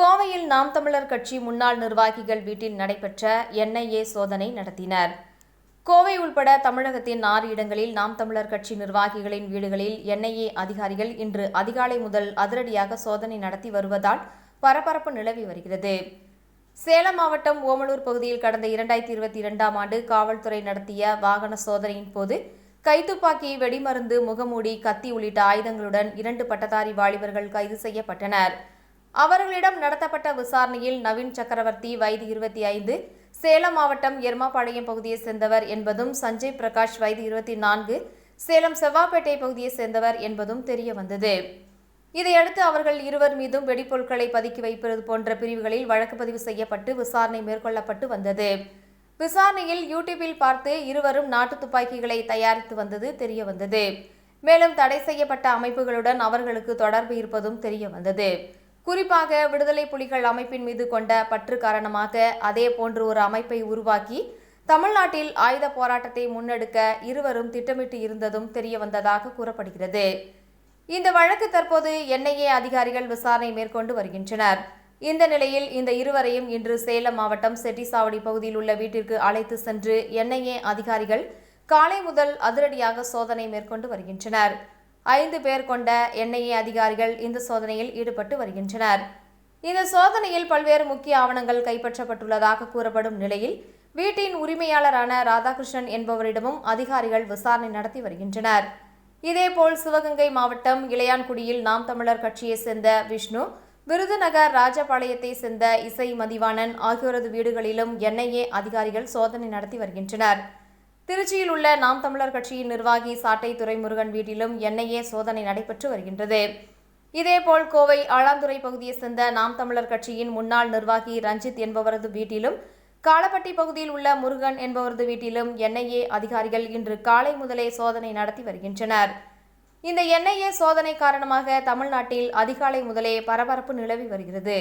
கோவையில் நாம் தமிழர் கட்சி முன்னாள் நிர்வாகிகள் வீட்டில் நடைபெற்ற என்ஐஏ சோதனை நடத்தினர். கோவை உள்பட தமிழகத்தின் ஆறு இடங்களில் நாம் தமிழர் கட்சி நிர்வாகிகளின் வீடுகளில் என்ஐஏ அதிகாரிகள் இன்று அதிகாலை முதல் அதிரடியாக சோதனை நடத்தி வருவதால் பரபரப்பு நிலவி வருகிறது. சேலம் மாவட்டம் ஓமலூர் பகுதியில் கடந்த இரண்டாயிரத்தி இருபத்தி இரண்டாம் ஆண்டு காவல்துறை நடத்திய வாகன சோதனையின் போது கைத்துப்பாக்கி வெடிமருந்து முகமூடி கத்தி உள்ளிட்ட ஆயுதங்களுடன் இரண்டு பட்டதாரி வாலிபர்கள் கைது செய்யப்பட்டனர். அவர்களிடம் நடத்தப்பட்ட விசாரணையில் நவீன் சக்கரவர்த்தி வயது இருபத்தி ஐந்து சேலம் மாவட்டம் எர்மாபாளையம் பகுதியைச் சேர்ந்தவர் என்பதும் சஞ்சய் பிரகாஷ் வயது இருபத்தி நான்கு சேலம் செவ்வாப்பேட்டை பகுதியைச் சேர்ந்தவர் என்பதும் தெரிய வந்தது. இதையடுத்து அவர்கள் இருவர் மீதும் வெடிப்பொருட்களை பதுக்கி வைப்பது போன்ற பிரிவுகளில் வழக்கு பதிவு செய்யப்பட்டு விசாரணை மேற்கொள்ளப்பட்டு வந்தது. விசாரணையில் யூடியூபில் பார்த்து இருவரும் நாட்டு துப்பாக்கிகளை தயாரித்து வந்தது தெரிய வந்தது. மேலும் தடை செய்யப்பட்ட அமைப்புகளுடன் அவர்களுக்கு தொடர்பு இருப்பதும் தெரிய வந்தது. குறிப்பாக விடுதலை புலிகள் அமைப்பின் மீது கொண்ட பற்று காரணமாக அதே போன்று ஒரு அமைப்பை உருவாக்கி தமிழ்நாட்டில் ஆயுத போராட்டத்தை முன்னெடுக்க இருவரும் திட்டமிட்டு இருந்ததும் தெரிய வந்ததாக கூறப்படுகிறது. இந்த வழக்கு தற்போது என்ஐஏ அதிகாரிகள் விசாரணை மேற்கொண்டு வருகின்றனர். இந்த நிலையில் இந்த இருவரையும் இன்று சேலம் மாவட்டம் செட்டிசாவடி பகுதியில் உள்ள வீட்டிற்கு அழைத்து சென்று என்ஐஏ அதிகாரிகள் காலை முதல் அதிரடியாக சோதனை மேற்கொண்டு வருகின்றனர். ஐந்து பேர் கொண்ட என்ஐஏ அதிகாரிகள் இந்த சோதனையில் ஈடுபட்டு வருகின்றனர். இந்த சோதனையில் பல்வேறு முக்கிய ஆவணங்கள் கைப்பற்றப்பட்டுள்ளதாக கூறப்படும் நிலையில் வீட்டின் உரிமையாளரான ராதாகிருஷ்ணன் என்பவரிடமும் அதிகாரிகள் விசாரணை நடத்தி வருகின்றனர். இதேபோல் சிவகங்கை மாவட்டம் இளையான்குடியில் நாம் தமிழர் கட்சியைச் சேர்ந்த விஷ்ணு விருதுநகர் ராஜபாளையத்தை சேர்ந்த இசை மதிவாணன் ஆகியோரது வீடுகளிலும் என்ஐஏ அதிகாரிகள் சோதனை நடத்தி வருகின்றனர். திருச்சியில் உள்ள நாம் தமிழர் கட்சியின் நிர்வாகி சாட்டை துரைமுருகன் வீட்டிலும் என்ஐஏ சோதனை நடைபெற்று வருகின்றது. இதேபோல் கோவை ஆளாந்துறை பகுதியைச் சேர்ந்த நாம் தமிழர் கட்சியின் முன்னாள் நிர்வாகி ரஞ்சித் என்பவரது வீட்டிலும் காலப்பட்டி பகுதியில் உள்ள முருகன் என்பவரது வீட்டிலும் என்ஐஏ அதிகாரிகள் இன்று காலை முதலே சோதனை நடத்தி வருகின்றனர். இந்த என்ஐஏ சோதனை காரணமாக தமிழ்நாட்டில் அதிகாலை முதலே பரபரப்பு நிலவி வருகிறது.